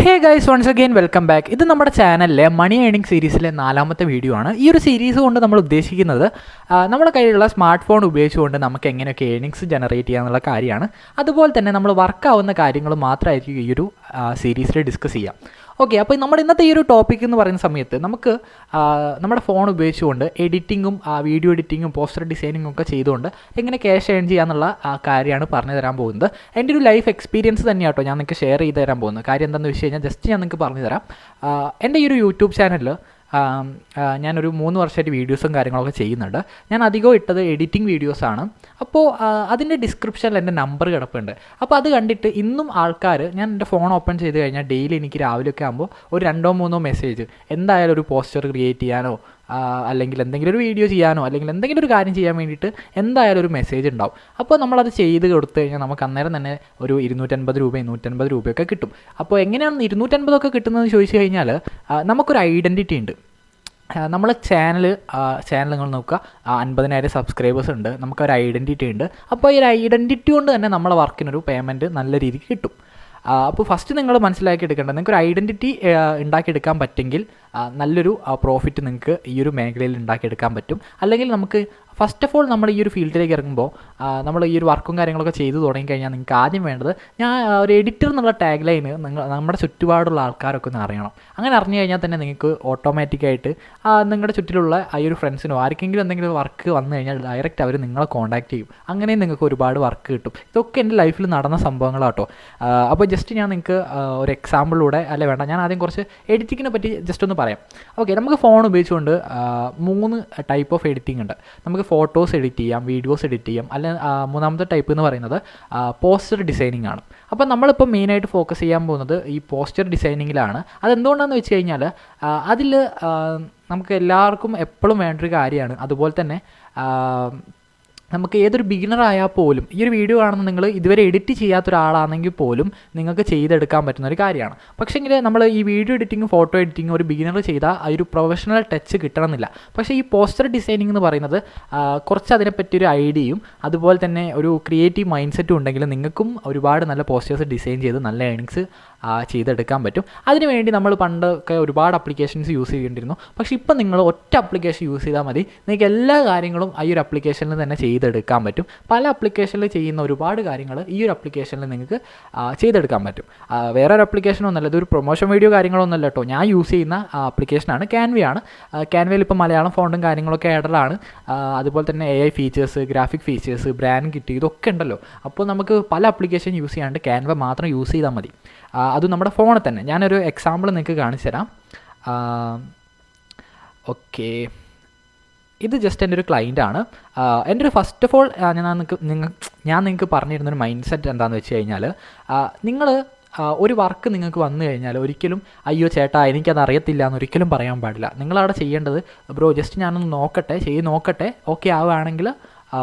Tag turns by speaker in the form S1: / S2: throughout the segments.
S1: Hey guys once again welcome back ഇത് നമ്മുടെ ചാനലിലെ മണി ഏണിംഗ് സീരീസിലെ നാലാമത്തെ വീഡിയോ ആണ്. ഈ ഒരു സീരീസ് കൊണ്ട് നമ്മൾ ഉദ്ദേശിക്കുന്നത് നമ്മുടെ കയ്യിലുള്ള സ്മാർട്ട് ഫോൺ ഉപയോഗിച്ചുകൊണ്ട് നമുക്ക് എങ്ങനെയൊക്കെ ഏണിങ്സ് ജനറേറ്റ് ചെയ്യാന്നുള്ള കാര്യമാണ്. അതുപോലെ തന്നെ നമ്മൾ വർക്കാവുന്ന കാര്യങ്ങൾ മാത്രമായിരിക്കും ഈ ഒരു സീരീസിൽ ഡിസ്കസ് ചെയ്യാം. ഓക്കെ അപ്പോൾ നമ്മുടെ ഇന്നത്തെ ഈ ഒരു ടോപ്പിക് എന്ന് പറയുന്ന സമയത്ത് നമുക്ക് നമ്മുടെ ഫോൺ ഉപയോഗിച്ചുകൊണ്ട് എഡിറ്റിങ്ങും വീഡിയോ എഡിറ്റിങ്ങും പോസ്റ്റർ ഡിസൈനിങ്ങും ഒക്കെ ചെയ്തുകൊണ്ട് എങ്ങനെ ക്യാഷ് ഏൺ ചെയ്യാന്നുള്ള കാര്യമാണ് പറഞ്ഞു തരാൻ പോകുന്നത്. എന്റെ ഒരു ലൈഫ് എക്സ്പീരിയൻസ് തന്നെയാട്ടോ ഞാൻ നിങ്ങൾക്ക് ഷെയർ ചെയ്ത് തരാൻ പോകുന്നത്. കാര്യം എന്താണെന്ന് വെച്ച് കഴിഞ്ഞാൽ ജസ്റ്റ് ഞാൻ നിങ്ങൾക്ക് പറഞ്ഞു തരാം. എന്റെ ഈ ഒരു യൂട്യൂബ് ചാനലിൽ ഞാനൊരു മൂന്ന് വർഷമായിട്ട് വീഡിയോസും കാര്യങ്ങളൊക്കെ ചെയ്യുന്നുണ്ട്. ഞാൻ അധികവും ഇട്ടത് എഡിറ്റിംഗ് വീഡിയോസാണ് അപ്പോൾ അതിന്റെ ഡിസ്ക്രിപ്ഷനിൽ എന്റെ നമ്പർ കിടപ്പുണ്ട്. അപ്പോൾ അത് കണ്ടിട്ട് ഇന്നും ആൾക്കാർ ഞാൻ എന്റെ ഫോൺ ഓപ്പൺ ചെയ്ത് കഴിഞ്ഞാൽ ഡെയിലി എനിക്ക് രാവിലെയൊക്കെ ആകുമ്പോൾ ഒരു രണ്ടോ മൂന്നോ മെസ്സേജ് എന്തായാലും ഒരു പോസ്റ്റർ ക്രിയേറ്റ് ചെയ്യാനോ അല്ലെങ്കിൽ എന്തെങ്കിലും ഒരു വീഡിയോ ചെയ്യാനോ അല്ലെങ്കിൽ എന്തെങ്കിലും ഒരു കാര്യം ചെയ്യാൻ വേണ്ടിയിട്ട് എന്തായാലും ഒരു മെസ്സേജ് ഉണ്ടാവും. അപ്പോൾ നമ്മളത് ചെയ്ത് കൊടുത്തു കഴിഞ്ഞാൽ നമുക്ക് അന്നേരം തന്നെ ഒരു ഇരുന്നൂറ്റൻപത് രൂപ ഇരുന്നൂറ്റൻപത് രൂപയൊക്കെ കിട്ടും. അപ്പോൾ എങ്ങനെയാണ് ഇരുന്നൂറ്റൻപതൊക്കെ കിട്ടുന്നതെന്ന് ചോദിച്ചു കഴിഞ്ഞാൽ നമുക്കൊരു ഐഡന്റിറ്റി ഉണ്ട്. നമ്മൾ ചാനൽ ചാനൽ നിങ്ങൾ നോക്കുക. അൻപതിനായിരം സബ്സ്ക്രൈബേഴ്സ് ഉണ്ട്. നമുക്കൊരു ഐഡന്റിറ്റി ഉണ്ട്. അപ്പോൾ ഈ ഒരു ഐഡന്റിറ്റി കൊണ്ട് തന്നെ നമ്മളെ വർക്കിനൊരു പേയ്മെന്റ് നല്ല രീതിക്ക് കിട്ടും. അപ്പോൾ ഫസ്റ്റ് നിങ്ങൾ മനസ്സിലാക്കി എടുക്കേണ്ടത് നിങ്ങൾക്ക് ഒരു ഐഡന്റിറ്റി ഉണ്ടാക്കിയെടുക്കാൻ പറ്റുമെങ്കിൽ നല്ലൊരു പ്രോഫിറ്റ് നിങ്ങൾക്ക് ഈ ഒരു മേഖലയിൽ ഉണ്ടാക്കിയെടുക്കാൻ പറ്റും. അല്ലെങ്കിൽ നമുക്ക് ഫസ്റ്റ് ഓഫ് ഓൾ നമ്മൾ ഈ ഒരു ഫീൽഡിലേക്ക് ഇറങ്ങുമ്പോൾ നമ്മൾ ഈ ഒരു വർക്കും കാര്യങ്ങളൊക്കെ ചെയ്തു തുടങ്ങിക്കഴിഞ്ഞാൽ നിങ്ങൾക്ക് ആദ്യം വേണ്ടത് ഞാൻ ഒരു എഡിറ്റർ എന്നുള്ള ടാഗ് ലൈൻ നിങ്ങൾ നമ്മുടെ ചുറ്റുപാടുള്ള ആൾക്കാരൊക്കെ ഒന്ന് അറിയണം. അങ്ങനെ അറിഞ്ഞു കഴിഞ്ഞാൽ തന്നെ നിങ്ങൾക്ക് ഓട്ടോമാറ്റിക്കായിട്ട് നിങ്ങളുടെ ചുറ്റിലുള്ള ആ ഒരു ഫ്രണ്ട്സിനോ ആർക്കെങ്കിലും എന്തെങ്കിലും വർക്ക് വന്നു കഴിഞ്ഞാൽ ഡയറക്റ്റ് അവർ നിങ്ങളെ കോൺടാക്ട് ചെയ്യും. അങ്ങനെ നിങ്ങൾക്ക് ഒരുപാട് വർക്ക് കിട്ടും. ഇതൊക്കെ എന്റെ ലൈഫിൽ നടന്ന സംഭവങ്ങളാട്ടോ. അപ്പോൾ ജസ്റ്റ് ഞാൻ നിങ്ങൾക്ക് ഒരു എക്സാമ്പിളിലൂടെ അല്ല വേണ്ട ഞാൻ ആദ്യം കുറച്ച് എഡിറ്റിങ്ങിനെ പറ്റി ജസ്റ്റ് ഒന്ന് പറയാം ഓക്കെ നമുക്ക് ഫോൺ ഉപയോഗിച്ചുകൊണ്ട് മൂന്ന് ടൈപ്പ് ഓഫ് എഡിറ്റിംഗ് ഉണ്ട്. നമുക്ക് ഫോട്ടോസ് എഡിറ്റ് ചെയ്യാം വീഡിയോസ് എഡിറ്റ് ചെയ്യാം. അല്ലെ മൂന്നാമത്തെ ടൈപ്പ് എന്ന് പറയുന്നത് പോസ്റ്റർ ഡിസൈനിങ് ആണ്. അപ്പോൾ നമ്മളിപ്പോൾ മെയിനായിട്ട് ഫോക്കസ് ചെയ്യാൻ പോകുന്നത് ഈ പോസ്റ്റർ ഡിസൈനിങ്ങിലാണ് അതെന്തുകൊണ്ടാണെന്ന് വെച്ച് കഴിഞ്ഞാൽ അതിൽ നമുക്ക് എല്ലാവർക്കും എപ്പോഴും വേണ്ടൊരു കാര്യമാണ്. അതുപോലെ തന്നെ നമുക്ക് ഏതൊരു ബിഗിനർ ആയാൽ പോലും ഈ ഒരു വീഡിയോ കാണുന്ന നിങ്ങൾ ഇതുവരെ എഡിറ്റ് ചെയ്യാത്ത ഒരാളാണെങ്കിൽ പോലും നിങ്ങൾക്ക് ചെയ്തെടുക്കാൻ പറ്റുന്ന ഒരു കാര്യമാണ്. പക്ഷേങ്കിൽ നമ്മൾ ഈ വീഡിയോ എഡിറ്റിംഗ് ഫോട്ടോ എഡിറ്റിംഗ് ഒരു ബിഗിനർ ചെയ്താൽ ആ ഒരു പ്രൊഫഷണൽ ടച്ച് കിട്ടണമെന്നില്ല. പക്ഷേ ഈ പോസ്റ്റർ ഡിസൈനിങ് എന്ന് പറയുന്നത് കുറച്ച് അതിനെപ്പറ്റി ഒരു ഐഡിയയും അതുപോലെ തന്നെ ഒരു ക്രിയേറ്റീവ് മൈൻഡ് സെറ്റും ഉണ്ടെങ്കിൽ നിങ്ങൾക്കും ഒരുപാട് നല്ല പോസ്റ്റേഴ്സ് ഡിസൈൻ ചെയ്ത് നല്ല ഏണിങ്സ് ചെയ്തെടുക്കാൻ പറ്റും. അതിനുവേണ്ടി നമ്മൾ പണ്ടൊക്കെ ഒരുപാട് അപ്ലിക്കേഷൻസ് യൂസ് ചെയ്യേണ്ടിയിരുന്നു. പക്ഷേ ഇപ്പം നിങ്ങൾ ഒറ്റ അപ്ലിക്കേഷൻ യൂസ് ചെയ്താൽ മതി. നിങ്ങൾക്ക് എല്ലാ കാര്യങ്ങളും ഈ ഒരു അപ്ലിക്കേഷനിൽ തന്നെ ചെയ്തെടുക്കാൻ പറ്റും. പല അപ്ലിക്കേഷനിൽ ചെയ്യുന്ന ഒരുപാട് കാര്യങ്ങൾ ഈ ഒരു അപ്ലിക്കേഷനിൽ നിങ്ങൾക്ക് ചെയ്തെടുക്കാൻ പറ്റും. വേറെ ഒരു അപ്ലിക്കേഷനൊന്നുമല്ല ഇതൊരു പ്രൊമോഷൻ വീഡിയോ കാര്യങ്ങളൊന്നുമല്ല കേട്ടോ. ഞാൻ യൂസ് ചെയ്യുന്ന ആപ്ലിക്കേഷനാണ് ക്യാൻവയാണ് ക്യാൻവയിൽ ഇപ്പോൾ മലയാളം ഫോണ്ടും കാര്യങ്ങളൊക്കെ ആഡറാണ് അതുപോലെ തന്നെ A I features graphic features brand കിട്ടി ഇതൊക്കെ ഉണ്ടല്ലോ. അപ്പോൾ നമുക്ക് പല അപ്ലിക്കേഷൻ യൂസ് ചെയ്യാണ്ട് ക്യാൻവ മാത്രം യൂസ് ചെയ്താൽ മതി. അത് നമ്മുടെ ഫോണിൽ തന്നെ. ഞാനൊരു എക്സാമ്പിൾ നിങ്ങൾക്ക് കാണിച്ചു തരാം. ഓക്കെ ഇത് ജസ്റ്റ് എന്റെ ഒരു ക്ലൈന്റ് ആണ്. എന്റെ ഒരു ഫസ്റ്റ് ഓഫ് ഓൾ ഞാൻ നിങ്ങൾക്ക് നിങ്ങൾ ഞാൻ നിങ്ങൾക്ക് പറഞ്ഞിരുന്നൊരു മൈൻഡ് സെറ്റ് എന്താണെന്ന് വെച്ച് കഴിഞ്ഞാൽ നിങ്ങൾ ഒരു വർക്ക് നിങ്ങൾക്ക് വന്നു കഴിഞ്ഞാൽ ഒരിക്കലും അയ്യോ ചേട്ടാ എനിക്കത് അറിയത്തില്ല എന്ന് ഒരിക്കലും പറയാൻ പാടില്ല. നിങ്ങളവിടെ ചെയ്യേണ്ടത് ബ്രോ ജസ്റ്റ് ഞാനൊന്ന് നോക്കട്ടെ ചെയ്ത് നോക്കട്ടെ. ഓക്കെ ആവുകയാണെങ്കിൽ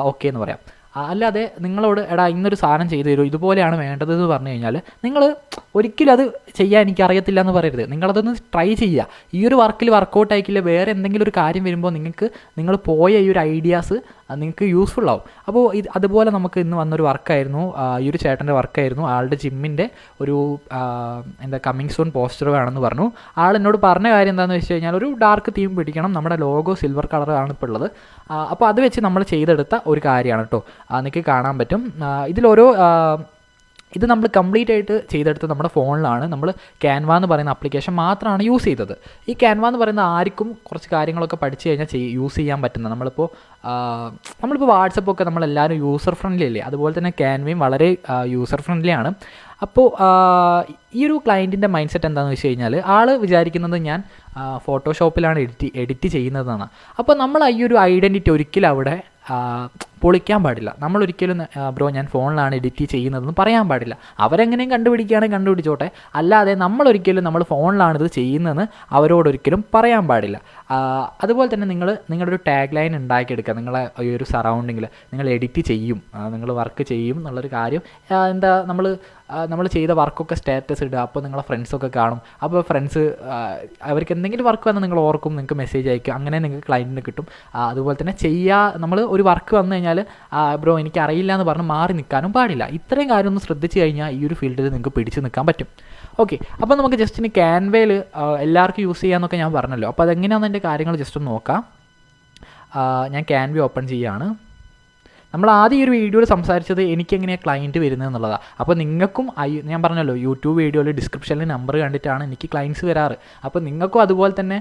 S1: ഓക്കെ എന്ന് പറയാം. അല്ലാതെ നിങ്ങളോട് എടാ ഇന്നൊരു സാധനം ചെയ്തു തരുമോ ഇതുപോലെയാണ് വേണ്ടത് എന്ന് പറഞ്ഞു കഴിഞ്ഞാൽ നിങ്ങൾ ഒരിക്കലും അത് ചെയ്യാൻ എനിക്ക് അറിയത്തില്ല എന്ന് പറയരുത്. നിങ്ങളതൊന്ന് ട്രൈ ചെയ്യുക. ഈ ഒരു വർക്കിൽ വർക്കൗട്ട് ആയിക്കില്ല വേറെ എന്തെങ്കിലും ഒരു കാര്യം വരുമ്പോൾ നിങ്ങൾക്ക് നിങ്ങൾ പോയ ഈ ഒരു ഐഡിയാസ് നിങ്ങൾക്ക് യൂസ്ഫുൾ ആവും. അപ്പോൾ ഇത് അതുപോലെ നമുക്ക് ഇന്ന് വന്നൊരു വർക്കായിരുന്നു. ഈ ഒരു ചേട്ടന്റെ വർക്കായിരുന്നു. ആളുടെ ജിമ്മിന്റെ ഒരു എന്താ കമ്മിങ് സൂൺ പോസ്റ്റർ വേണമെന്ന് പറഞ്ഞു. ആൾ എന്നോട് പറഞ്ഞ കാര്യം എന്താണെന്ന് വെച്ച് കഴിഞ്ഞാൽ ഒരു ഡാർക്ക് തീം പിടിക്കണം. നമ്മുടെ ലോഗോ സിൽവർ കളറാണ് ഇപ്പോൾ ഉള്ളത്. അപ്പോൾ അത് വെച്ച് നമ്മൾ ചെയ്തെടുത്ത ഒരു കാര്യമാണ് കേട്ടോ. നിങ്ങൾക്ക് കാണാൻ പറ്റും. ഇതിലോരോ ഇത് നമ്മൾ കംപ്ലീറ്റ് ആയിട്ട് ചെയ്തെടുത്ത് നമ്മുടെ ഫോണിലാണ്. നമ്മൾ ക്യാൻവ എന്ന് പറയുന്ന ആപ്ലിക്കേഷൻ മാത്രമാണ് യൂസ് ചെയ്തത്. ഈ ക്യാൻവ എന്ന് പറയുന്ന ആർക്കും കുറച്ച് കാര്യങ്ങളൊക്കെ പഠിച്ചു കഴിഞ്ഞാൽ യൂസ് ചെയ്യാൻ പറ്റുന്ന നമ്മളിപ്പോൾ നമ്മളിപ്പോൾ വാട്സപ്പൊക്കെ നമ്മളെല്ലാവരും യൂസർ ഫ്രണ്ട്ലി അല്ലേ? അതുപോലെ തന്നെ ക്യാൻവയും വളരെ യൂസർ ഫ്രണ്ട്ലി ആണ്. അപ്പോൾ ഈ ഒരു ക്ലയന്റിന്റെ മൈൻഡ് സെറ്റ് എന്താണെന്ന് വെച്ച് കഴിഞ്ഞാൽ ആൾ വിചാരിക്കുന്നത് ഞാൻ ഫോട്ടോഷോപ്പിലാണ് എഡിറ്റ് എഡിറ്റ് ചെയ്യുന്നതെന്നാണ് അപ്പോൾ നമ്മൾ ഈ ഒരു ഐഡന്റിറ്റി ഒരിക്കലും അവിടെ പൊളിക്കാൻ പാടില്ല. നമ്മൾ ഒരിക്കലും ബ്രോ ഞാൻ ഫോണിലാണ് എഡിറ്റ് ചെയ്യുന്നതെന്ന് പറയാൻ പാടില്ല. അവരെങ്ങനെയും കണ്ടുപിടിക്കുകയാണെങ്കിൽ കണ്ടുപിടിച്ചോട്ടെ. അല്ലാതെ നമ്മളൊരിക്കലും നമ്മൾ ഫോണിലാണ് ഇത് ചെയ്യുന്നതെന്ന് അവരോടൊരിക്കലും പറയാൻ പാടില്ല. അതുപോലെ തന്നെ നിങ്ങൾ നിങ്ങളുടെ ഒരു ടാഗ് ലൈൻ ഉണ്ടാക്കിയെടുക്കുക. നിങ്ങളെ ഈ ഒരു സറൗണ്ടിങ്ങിൽ നിങ്ങൾ എഡിറ്റ് ചെയ്യും. നിങ്ങൾ വർക്ക് ചെയ്യും എന്നുള്ളൊരു കാര്യം. എന്താ നമ്മൾ നമ്മൾ ചെയ്ത വർക്കൊക്കെ സ്റ്റാറ്റസ് ഇടുക. അപ്പോൾ നിങ്ങളെ ഫ്രണ്ട്സൊക്കെ കാണും. അപ്പോൾ ഫ്രണ്ട്സ് അവർക്ക് എന്തെങ്കിലും വർക്ക് വന്നാൽ നിങ്ങൾ ഓർക്കും നിങ്ങൾക്ക് മെസ്സേജ് അയക്കും. അങ്ങനെ നിങ്ങൾക്ക് ക്ലയന്റിന് കിട്ടും. അതുപോലെ തന്നെ ചെയ്യുക നമ്മൾ ഒരു വർക്ക് വന്നു കഴിഞ്ഞാൽ ബ്രോ എനിക്ക് അറിയില്ല എന്ന് പറഞ്ഞ് മാറി നിൽക്കാനും പാടില്ല. ഇത്രയും കാര്യം ഒന്ന് ശ്രദ്ധിച്ചു കഴിഞ്ഞാൽ ഈ ഒരു ഫീൽഡിൽ നിങ്ങൾക്ക് പിടിച്ചു നിൽക്കാൻ പറ്റും. ഓക്കെ അപ്പോൾ നമുക്ക് ജസ്റ്റ് ഇനി ക്യാൻവയിൽ എല്ലാവർക്കും യൂസ് ചെയ്യാമെന്നൊക്കെ ഞാൻ പറഞ്ഞല്ലോ. അപ്പോൾ അതെങ്ങനെയാണെന്ന് എന്റെ കാര്യങ്ങൾ ജസ്റ്റ് ഒന്ന് നോക്കാം. ഞാൻ ക്യാൻവി ഓപ്പൺ ചെയ്യുകയാണ് നമ്മൾ ആദ്യം ഈ ഒരു വീഡിയോയിൽ സംസാരിച്ചത് എനിക്കെങ്ങനെയാണ് ക്ലയന്റ് വരുന്നത് എന്നുള്ളതാണ് അപ്പോൾ നിങ്ങൾക്കും ഐ ഞാൻ പറഞ്ഞല്ലോ യൂട്യൂബ് വീഡിയോയിൽ ഡിസ്ക്രിപ്ഷനിൽ നമ്പർ കണ്ടിട്ടാണ് എനിക്ക് ക്ലയന്റ്സ് വരാറ്. അപ്പോൾ നിങ്ങൾക്കും അതുപോലെ തന്നെ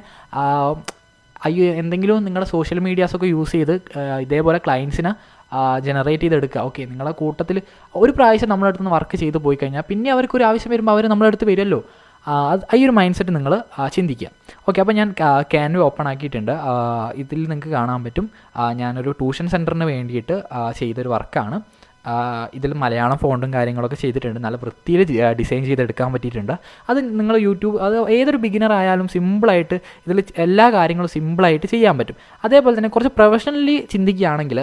S1: അയ്യോ എന്തെങ്കിലും നിങ്ങളുടെ സോഷ്യൽ മീഡിയാസൊക്കെ യൂസ് ചെയ്ത് ഇതേപോലെ ക്ലയൻസിനെ ജനറേറ്റ് ചെയ്തെടുക്കുക. ഓക്കെ നിങ്ങളുടെ കൂട്ടത്തിൽ ഒരു പ്രാവശ്യം നമ്മുടെ അടുത്ത് നിന്ന് വർക്ക് ചെയ്ത് പോയി കഴിഞ്ഞാൽ പിന്നെ അവർക്ക് ഒരു ആവശ്യം വരുമ്പോൾ അവർ നമ്മുടെ അടുത്ത് വരുമല്ലോ. ഈ ഒരു മൈൻഡ് സെറ്റ് നിങ്ങൾ ചിന്തിക്കുക. ഓക്കെ അപ്പോൾ ഞാൻ ക്യാൻവ ഓപ്പൺ ആക്കിയിട്ടുണ്ട്. ഇതിൽ നിങ്ങൾക്ക് കാണാൻ പറ്റും. ഞാനൊരു ട്യൂഷൻ സെന്ററിന് വേണ്ടിയിട്ട് ചെയ്തൊരു വർക്കാണ് ഇതിൽ മലയാളം ഫോണ്ടും കാര്യങ്ങളൊക്കെ ചെയ്തിട്ടുണ്ട്. നല്ല വൃത്തിയിൽ ഡിസൈൻ ചെയ്തെടുക്കാൻ പറ്റിയിട്ടുണ്ട്. അത് നിങ്ങൾ യൂട്യൂബ് അത് ഏതൊരു ബിഗിനർ ആയാലും സിമ്പിളായിട്ട് ഇതിൽ എല്ലാ കാര്യങ്ങളും സിമ്പിളായിട്ട് ചെയ്യാൻ പറ്റും. അതേപോലെ തന്നെ കുറച്ച് പ്രൊഫഷണലി ചിന്തിക്കുകയാണെങ്കിൽ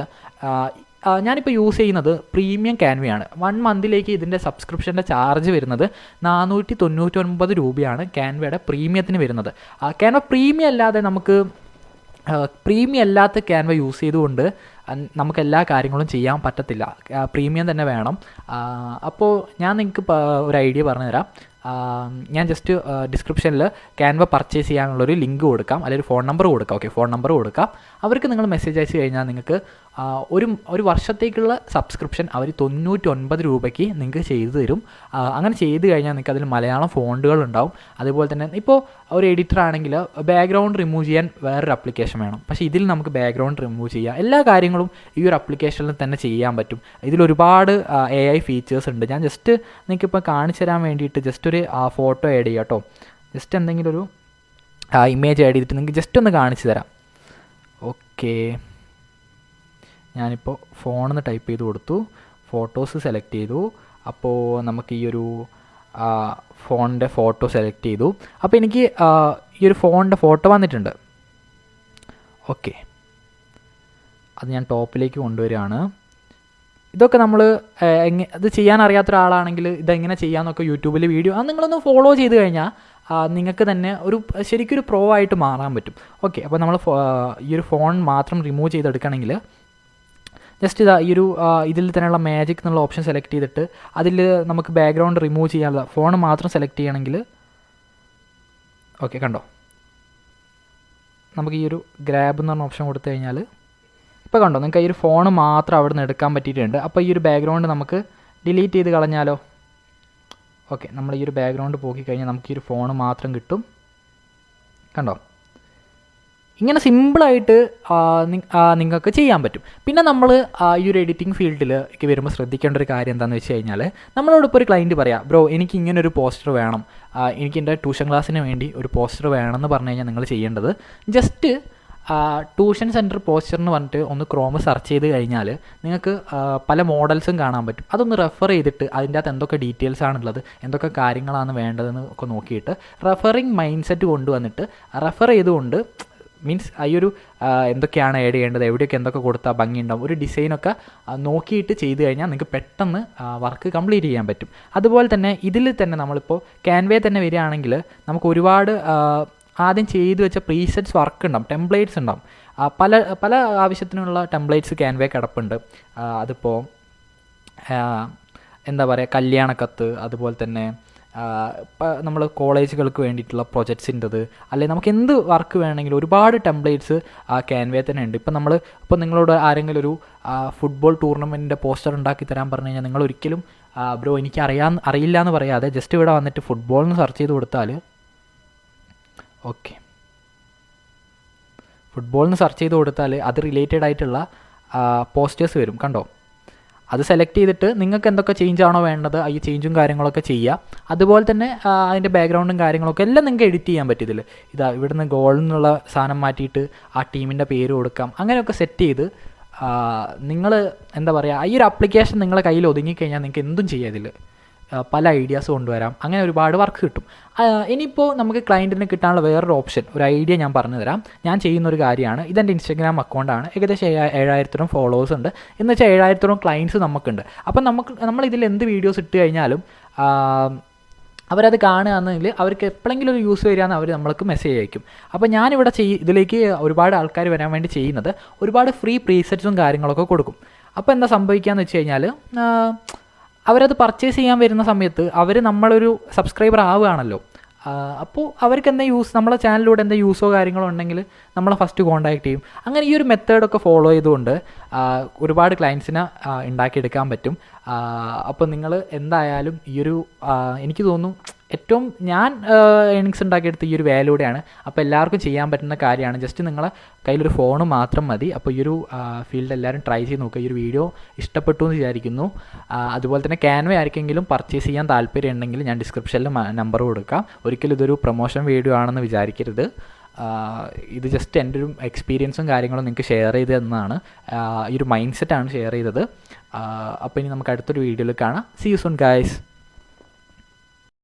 S1: ഞാനിപ്പോൾ യൂസ് ചെയ്യുന്നത് പ്രീമിയം ക്യാൻവയാണ് വൺ മന്തിലേക്ക് ഇതിന്റെ സബ്സ്ക്രിപ്ഷന്റെ ചാർജ് വരുന്നത് നാനൂറ്റി തൊണ്ണൂറ്റൊൻപത് രൂപയാണ് ക്യാൻവയുടെ പ്രീമിയത്തിന് വരുന്നത്. ക്യാൻവ പ്രീമിയം അല്ലാതെ നമുക്ക് പ്രീമിയം അല്ലാത്ത ക്യാൻവ യൂസ് ചെയ്തുകൊണ്ട് നമുക്ക് എല്ലാ കാര്യങ്ങളും ചെയ്യാൻ പറ്റത്തില്ല. പ്രീമിയം തന്നെ വേണം. അപ്പോൾ ഞാൻ നിങ്ങൾക്ക് ഒരു ഐഡിയ പറഞ്ഞുതരാം. തരാം ഞാൻ ജസ്റ്റ് ഡിസ്ക്രിപ്ഷനിൽ ക്യാൻവ പർച്ചേസ് ചെയ്യാനുള്ളൊരു ലിങ്ക് കൊടുക്കാം. അല്ലെങ്കിൽ ഫോൺ നമ്പർ കൊടുക്കാം. ഓക്കെ ഫോൺ നമ്പർ കൊടുക്കാം. അവർക്ക് നിങ്ങൾ മെസ്സേജ് അയച്ചു കഴിഞ്ഞാൽ നിങ്ങൾക്ക് ഒരു ഒരു വർഷത്തേക്കുള്ള സബ്സ്ക്രിപ്ഷൻ അവർ തൊണ്ണൂറ്റൊൻപത് രൂപയ്ക്ക് നിങ്ങൾക്ക് ചെയ്തു തരും. അങ്ങനെ ചെയ്ത് കഴിഞ്ഞാൽ നിങ്ങൾക്ക് അതിൽ മലയാളം ഫോണ്ടുകൾ ഉണ്ടാവും. അതുപോലെ തന്നെ ഇപ്പോൾ ഒരു എഡിറ്റർ ആണെങ്കിൽ ബാക്ക്ഗ്രൗണ്ട് റിമൂവ് ചെയ്യാൻ വേറൊരു അപ്ലിക്കേഷൻ വേണം. പക്ഷേ ഇതിൽ നമുക്ക് ബാക്ക്ഗ്രൗണ്ട് റിമൂവ് ചെയ്യാം. എല്ലാ കാര്യങ്ങളും ഈ ഒരു അപ്ലിക്കേഷനിൽ തന്നെ ചെയ്യാൻ പറ്റും. ഇതിൽ ഒരുപാട് എ ഐ ഫീച്ചേഴ്സ് ഉണ്ട്. ഞാൻ ജസ്റ്റ് നിങ്ങൾക്ക് നിങ്ങൾക്കിപ്പോൾ കാണിച്ചു തരാൻ വേണ്ടിയിട്ട് ജസ്റ്റ് ഒരു ഫോട്ടോ ആഡ് ചെയ്യാം കേട്ടോ ജസ്റ്റ് എന്തെങ്കിലും ഒരു ഇമേജ് ആഡ് ചെയ്തിട്ട് നിങ്ങൾക്ക് ജസ്റ്റ് ഒന്ന് കാണിച്ചു തരാം. ഓക്കേ ഞാനിപ്പോൾ ഫോണിൽ ടൈപ്പ് ചെയ്ത് കൊടുത്തു. ഫോട്ടോസ് സെലക്ട് ചെയ്തു. അപ്പോൾ നമുക്ക് ഈ ഒരു ഫോണിന്റെ ഫോട്ടോ സെലക്ട് ചെയ്തു. അപ്പോൾ എനിക്ക് ഈ ഒരു ഫോണിന്റെ ഫോട്ടോ വന്നിട്ടുണ്ട്. ഓക്കെ അത് ഞാൻ ടോപ്പിലേക്ക് കൊണ്ടുവരികയാണ്. ഇതൊക്കെ നമ്മൾ എങ്ങനെ ഇത് ചെയ്യാൻ അറിയാത്ത ഒരാളാണെങ്കിൽ ഇതെങ്ങനെ ചെയ്യാമെന്നൊക്കെ യൂട്യൂബിൽ വീഡിയോ അത് നിങ്ങളൊന്ന് ഫോളോ ചെയ്ത് കഴിഞ്ഞാൽ നിങ്ങൾക്ക് തന്നെ ഒരു ശരിക്കും ഒരു പ്രോ ആയിട്ട് മാറാൻ പറ്റും. ഓക്കെ അപ്പോൾ നമ്മൾ ഈ ഒരു ഫോൺ മാത്രം റിമൂവ് ചെയ്തെടുക്കണമെങ്കിൽ ജസ്റ്റ് ഇതാ ഈ ഒരു ഇതിൽ തന്നെയുള്ള മാജിക് എന്നുള്ള ഓപ്ഷൻ സെലക്ട് ചെയ്തിട്ട് അതിൽ നമുക്ക് ബാക്ക്ഗ്രൗണ്ട് റിമൂവ് ചെയ്യാനുള്ള ഫോൺ മാത്രം സെലക്ട് ചെയ്യണമെങ്കിൽ ഓക്കെ കണ്ടോ? നമുക്ക് ഈ ഒരു ഗ്രാബ് എന്ന് പറഞ്ഞ ഓപ്ഷൻ കൊടുത്തു കഴിഞ്ഞാൽ ഇപ്പോൾ കണ്ടോ നിങ്ങൾക്ക് ഈ ഒരു ഫോൺ മാത്രം അവിടെ നിന്ന് എടുക്കാൻ പറ്റിയിട്ടുണ്ട്. അപ്പോൾ ഈ ഒരു ബാക്ക്ഗ്രൗണ്ട് നമുക്ക് ഡിലീറ്റ് ചെയ്ത് കളഞ്ഞാലോ? ഓക്കെ നമ്മൾ ഈ ഒരു ബാക്ക്ഗ്രൗണ്ട് പോക്കി കഴിഞ്ഞാൽ നമുക്ക് ഈ ഒരു ഫോൺ മാത്രം കിട്ടും. കണ്ടോ? ഇങ്ങനെ സിമ്പിളായിട്ട് നിങ്ങൾക്ക് ചെയ്യാൻ പറ്റും. പിന്നെ നമ്മൾ ഈ ഒരു എഡിറ്റിംഗ് ഫീൽഡിലേക്ക് വരുമ്പോൾ ശ്രദ്ധിക്കേണ്ട ഒരു കാര്യം എന്താണെന്ന് വെച്ച് കഴിഞ്ഞാൽ നമ്മളോട് ഒരു ക്ലയന്റ് പറയാം ബ്രോ എനിക്ക് ഇങ്ങനെ ഒരു പോസ്റ്റർ വേണം. എനിക്ക് എന്റെ ട്യൂഷൻ ക്ലാസ്സിന് വേണ്ടി ഒരു പോസ്റ്റർ വേണമെന്ന് പറഞ്ഞു കഴിഞ്ഞാൽ നിങ്ങൾ ചെയ്യേണ്ടത്. ജസ്റ്റ് ട്യൂഷൻ സെന്റർ പോസ്റ്റർ എന്ന് പറഞ്ഞിട്ട് ഒന്ന് ക്രോമ് സെർച്ച് ചെയ്ത് കഴിഞ്ഞാൽ നിങ്ങൾക്ക് പല മോഡൽസും കാണാൻ പറ്റും. അതൊന്ന് റെഫർ ചെയ്തിട്ട് അതിന്റെ അകത്ത് എന്തൊക്കെ ഡീറ്റെയിൽസ് ആണുള്ളത് എന്തൊക്കെ കാര്യങ്ങളാണ് വേണ്ടതെന്ന് ഒക്കെ നോക്കിയിട്ട് റെഫറിങ് മൈൻഡ് സെറ്റ് കൊണ്ടുവന്നിട്ട് റെഫർ ചെയ്തുകൊണ്ട് മീൻസ് ഈ ഒരു എന്തൊക്കെയാണ് ആഡ് ചെയ്യേണ്ടത് എവിടെയൊക്കെ എന്തൊക്കെ കൊടുത്താൽ ഭംഗിയുണ്ടാവും ഒരു ഡിസൈനൊക്കെ നോക്കിയിട്ട് ചെയ്ത് കഴിഞ്ഞാൽ നിങ്ങൾക്ക് പെട്ടെന്ന് വർക്ക് കംപ്ലീറ്റ് ചെയ്യാൻ പറ്റും. അതുപോലെ തന്നെ ഇതിൽ തന്നെ നമ്മളിപ്പോൾ ക്യാൻവേ തന്നെ വരികയാണെങ്കിൽ നമുക്ക് ഒരുപാട് ആദ്യം ചെയ്തു വെച്ച പ്രീസെറ്റ്സ് വർക്ക് ഉണ്ടാവും ടെംപ്ലേറ്റ്സ് ഉണ്ടാവും. പല പല ആവശ്യത്തിനുള്ള ടെംപ്ലേറ്റ്സ് ക്യാൻവേ കിടപ്പുണ്ട് അതിപ്പോൾ എന്താ പറയുക കല്യാണക്കത്ത് അതുപോലെ തന്നെ നമ്മൾ കോളേജുകൾക്ക് വേണ്ടിയിട്ടുള്ള പ്രൊജക്ട്സിന്റെത് അല്ലെങ്കിൽ നമുക്ക് എന്ത് വർക്ക് വേണമെങ്കിലും ഒരുപാട് ടെംപ്ലേറ്റ്സ് ക്യാൻവേ തന്നെ ഉണ്ട് ഇപ്പം നമ്മൾ ഇപ്പോൾ നിങ്ങളോട് ആരെങ്കിലും ഒരു ഫുട്ബോൾ ടൂർണമെന്റിന്റെ പോസ്റ്റർ ഉണ്ടാക്കി തരാൻ പറഞ്ഞു കഴിഞ്ഞാൽ നിങ്ങൾ ഒരിക്കലും ബ്രോ എനിക്ക് അറിയാൻ അറിയില്ല എന്ന് പറയാതെ ജസ്റ്റ് ഇവിടെ വന്നിട്ട് ഫുട്ബോൾ എന്ന് സെർച്ച് ചെയ്ത് കൊടുത്താൽ ഓക്കെ എന്ന് സെർച്ച് ചെയ്ത് കൊടുത്താൽ അത് റിലേറ്റഡ് ആയിട്ടുള്ള പോസ്റ്റേഴ്സ് വരും. കണ്ടോ? അത് സെലക്ട് ചെയ്തിട്ട് നിങ്ങൾക്ക് എന്തൊക്കെ ചേഞ്ച് ആണോ വേണ്ടത് ഈ ചേഞ്ചും കാര്യങ്ങളൊക്കെ ചെയ്യുക അതുപോലെ തന്നെ അതിന്റെ ബാക്ക്ഗ്രൗണ്ടും കാര്യങ്ങളൊക്കെ എല്ലാം നിങ്ങൾക്ക് എഡിറ്റ് ചെയ്യാൻ പറ്റും ഇതാ ഇവിടുന്ന് ഗോളിൽ നിന്നുള്ള സാധനം മാറ്റിയിട്ട് ആ ടീമിന്റെ പേര് കൊടുക്കാം. അങ്ങനെയൊക്കെ സെറ്റ് ചെയ്ത് നിങ്ങൾ എന്താ പറയുക ഈ ഒരു ആപ്ലിക്കേഷൻ നിങ്ങളെ കയ്യിൽ ഒതുങ്ങിക്കഴിഞ്ഞാൽ നിങ്ങൾക്ക് എന്തും ചെയ്യാതില്ല പല ഐഡിയാസ് കൊണ്ടുവരാം. അങ്ങനെ ഒരുപാട് വർക്ക് കിട്ടും. ഇനിയിപ്പോൾ നമുക്ക് ക്ലയന്റിന് കിട്ടാനുള്ള വേറൊരു ഓപ്ഷൻ ഒരു ഐഡിയ ഞാൻ പറഞ്ഞു തരാം ഞാൻ ചെയ്യുന്ന ഒരു കാര്യമാണ് ഇതെന്റെ ഇൻസ്റ്റാഗ്രാം അക്കൗണ്ടാണ് ഏകദേശം ഏഴാ- ഏഴായിരത്തോളം ഫോളോവേഴ്സ് ഉണ്ട്. എന്ന് വെച്ചാൽ ഏഴായിരത്തോളം ക്ലയന്റ്സ് നമുക്കുണ്ട്. അപ്പം നമുക്ക് നമ്മൾ ഇതിൽ എന്ത് വീഡിയോസ് ഇട്ട് കഴിഞ്ഞാലും അവരത് കാണുകയാണെങ്കിൽ അവർക്ക് എപ്പോഴെങ്കിലും ഒരു യൂസ് വരികയെന്ന് അവർ നമ്മൾക്ക് മെസ്സേജ് അയക്കും. അപ്പോൾ ഞാനിവിടെ ചെയ് ഇതിലേക്ക് ഒരുപാട് ആൾക്കാർ വരാൻ വേണ്ടി ചെയ്യുന്നത് ഒരുപാട് ഫ്രീ പ്രീസെറ്റ്സും കാര്യങ്ങളൊക്കെ കൊടുക്കും. അപ്പോൾ എന്താ സംഭവിക്കുകയെന്ന് വെച്ച് കഴിഞ്ഞാൽ അവരത് പർച്ചേസ് ചെയ്യാൻ വരുന്ന സമയത്ത് അവർ നമ്മളൊരു സബ്സ്ക്രൈബർ ആവുകയാണല്ലോ. അപ്പോൾ അവർക്ക് എന്താ യൂസ് നമ്മളെ ചാനലിലൂടെ എന്താ യൂസോ കാര്യങ്ങളോ ഉണ്ടെങ്കിൽ നമ്മളെ ഫസ്റ്റ് കോൺടാക്ട് ചെയ്യും. അങ്ങനെ ഈ ഒരു മെത്തേഡൊക്കെ ഫോളോ ചെയ്തുകൊണ്ട് ഒരുപാട് ക്ലയൻസിനെ ഉണ്ടാക്കിയെടുക്കാൻ പറ്റും. അപ്പോൾ നിങ്ങൾ എന്തായാലും ഈ ഒരു എനിക്ക് തോന്നുന്നു ഏറ്റവും ഞാൻ ഏണിങ്സ് ഉണ്ടാക്കിയെടുത്ത ഈ ഒരു വേലൂടെയാണ് അപ്പോൾ എല്ലാവർക്കും ചെയ്യാൻ പറ്റുന്ന കാര്യമാണ്. ജസ്റ്റ് നിങ്ങളെ കയ്യിലൊരു ഫോൺ മാത്രം മതി. അപ്പോൾ ഈ ഒരു ഫീൽഡ് എല്ലാവരും ട്രൈ ചെയ്ത് നോക്കുക ഈ ഒരു വീഡിയോ ഇഷ്ടപ്പെട്ടു എന്ന് വിചാരിക്കുന്നു. അതുപോലെ തന്നെ ക്യാൻവ ആർക്കെങ്കിലും പർച്ചേസ് ചെയ്യാൻ താല്പര്യം ഉണ്ടെങ്കിൽ ഞാൻ ഡിസ്ക്രിപ്ഷനിൽ നമ്പർ കൊടുക്കാം. ഒരിക്കലും ഇതൊരു പ്രൊമോഷൻ വീഡിയോ ആണെന്ന് വിചാരിക്കരുത്. ഇത് ജസ്റ്റ് എന്റെ ഒരു എക്സ്പീരിയൻസും കാര്യങ്ങളും നിങ്ങൾക്ക് ഷെയർ ചെയ്ത് തന്നതാണ്. ഈ ഒരു മൈൻഡ് സെറ്റാണ് ഷെയർ ചെയ്തത്. അപ്പോൾ ഇനി നമുക്ക് അടുത്തൊരു വീഡിയോയിൽ കാണാം. C U zone guys